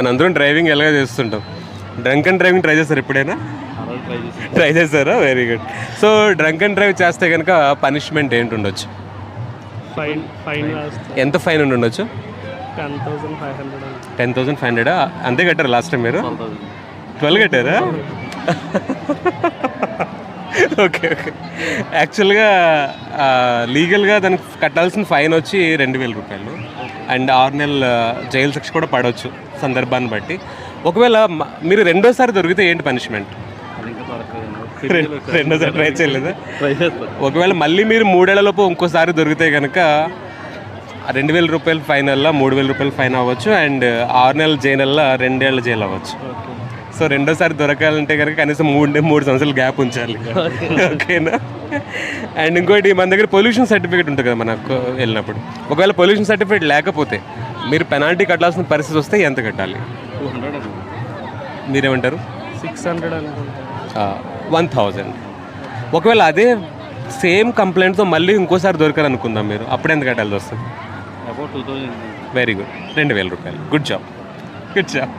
మనందరం డ్రైవింగ్ ఎలాగ చేస్తుంటాం. డ్రంక్ అండ్ డ్రైవింగ్ ట్రై చేస్తారు ఎప్పుడైనా ట్రై చేసి. ట్రై చేస్తారా? Very good so drunk and drive చేస్తే కనుక పనిష్మెంట్ ఏంటి ఉండొచ్చు? ఫైన్ ఫైన్ ఎంత ఫైన్ ఉండి ఉండొచ్చు? Ten thousand five hundred ten thousand five hundred? అంతే కట్టారు లాస్ట్ టైం మీరు? ట్వెల్వ్ కట్టారా? Okay okay. యాక్చువల్గా లీగల్గా దానికి కట్టాల్సిన ఫైన్ వచ్చి రెండు వేల రూపాయలు. అండ్ ఆరు నెలల జైలు శిక్ష కూడా పడవచ్చు సందర్భాన్ని బట్టి. ఒకవేళ మీరు రెండోసారి దొరికితే ఏంటి పనిష్మెంట్ రెండోసారి ట్రై చేయలేదా? ఒకవేళ మళ్ళీ మీరు మూడేళ్ళలోపు ఇంకోసారి దొరికితే కనుక రెండు వేల రూపాయలు ఫైన్ వల్ల మూడు వేల రూపాయలు ఫైన్ అవ్వచ్చు. అండ్ ఆరు నెలల జైలు వల్ల రెండేళ్ళ జైలు అవ్వచ్చు సో రెండోసారి దొరకాలంటే కనుక కనీసం మూడు మూడు సంవత్సరాలు గ్యాప్ ఉంచాలి. ఓకేనా? అండ్ ఇంకోటి మన దగ్గర పొల్యూషన్ సర్టిఫికేట్ ఉంటుంది కదా మనకు వెళ్ళినప్పుడు. ఒకవేళ పొల్యూషన్ సర్టిఫికేట్ లేకపోతే మీరు పెనాల్టీ కట్టాల్సిన పరిస్థితి వస్తే ఎంత కట్టాలి? మీరేమంటారు? సిక్స్ హండ్రెడ్ వన్ థౌజండ్ ఒకవేళ అదే సేమ్ కంప్లైంట్తో మళ్ళీ ఇంకోసారి దొరకాలనుకుందాం మీరు అప్పుడు ఎంత కట్టాల్సి వస్తుంది? About two thousand very good రెండు వేల రూపాయలు. Good job good job